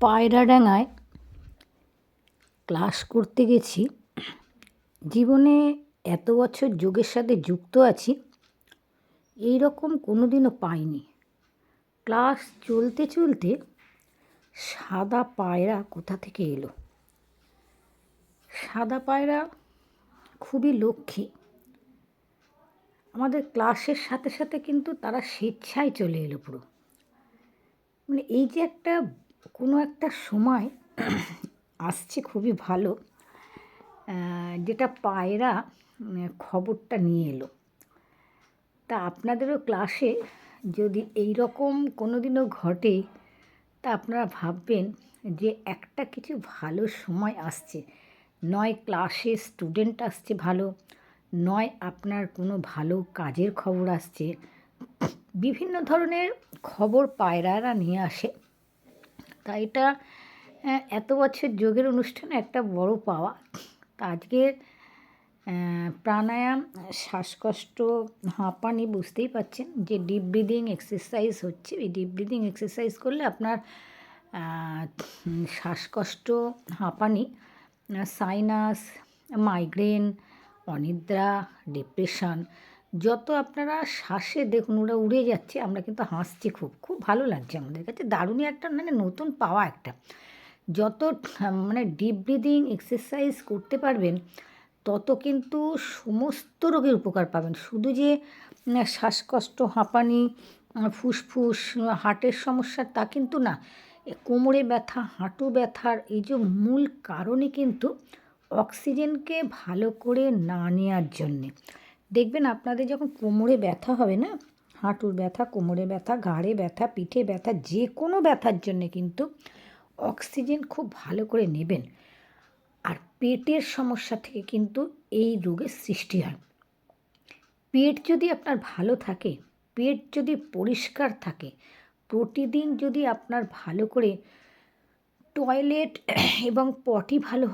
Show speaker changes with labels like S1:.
S1: পায়রাডাঙ্গায় class করতে গেছি। জীবনে এত বছর যোগের সাথে যুক্ত আছি এই রকম কোনো দিনও পাইনি। ক্লাস চলতে চলতে সাদা পায়রা কোথা থেকে এলো? সাদা পায়রা খুবই লক্ষ্মী। আমাদের ক্লাসের সাথে সাথে কিন্তু তারা স্বেচ্ছায় চলে এলো পুরো। মানে এই যে একটা কোনো একটা সময় আসছে খুবই ভালো যেটা পায়রা খবরটা নিয়ে এলো। তা আপনাদেরও ক্লাসে যদি এই রকম কোনো দিনও ঘটে, তা আপনারা ভাববেন যে একটা কিছু ভালো সময় আসছে। নয় ক্লাসে স্টুডেন্ট আসছে ভালো, নয় আপনার কোনো ভালো কাজের খবর আসছে। বিভিন্ন ধরনের খবর পায়রারা নিয়ে আসে। এটা এত বছর যোগের অনুষ্ঠানে একটা বড় পাওয়া। তা আজকের প্রাণায়াম, শ্বাসকষ্ট, হাঁপানি বুঝতেই পাচ্ছেন যে ডিপ ব্রিদিং এক্সারসাইজ হচ্ছে। এই ডিপ ব্রিদিং এক্সারসাইজ করলে আপনার শ্বাসকষ্ট, হাঁপানি সাইনাস মাইগ্রেন অনিদ্রা ডিপ্রেশন যত আপনারা শ্বাসে দেখুন, ওরা উড়ে যাচ্ছে, আমরা কিন্তু হাসছি খুব খুব ভালো লাগছে আমাদের কাছে। দারুণই একটা মানে নতুন পাওয়া একটা। যত মানে ডিপ ব্রিদিং এক্সারসাইজ করতে পারবেন, তত কিন্তু সমস্ত রোগের উপকার পাবেন। শুধু যে শ্বাসকষ্ট, হাঁপানি ফুসফুস, হার্টের সমস্যা, তা কিন্তু না। কোমরে ব্যথা, হাঁটু ব্যথার এই যে মূল কারণই কিন্তু অক্সিজেনকে ভালো করে না নেওয়ার জন্যে। দেখবেন আপনাদের যখন কোমরে ব্যথা হবে না, হাঁটুর ব্যথা, কোমরে ব্যথা, ঘাড়ে ব্যথা, পিঠে ব্যথা, যে কোনো ব্যথার জন্যে কিন্তু অক্সিজেন খুব ভালো করে নেবেন। আর পেটের সমস্যা থেকে কিন্তু এই রোগের সৃষ্টি হয়। পেট যদি আপনার ভালো থাকে, পেট যদি পরিষ্কার থাকে, প্রতিদিন যদি আপনার ভালো করে টয়লেট এবং পটি ভালো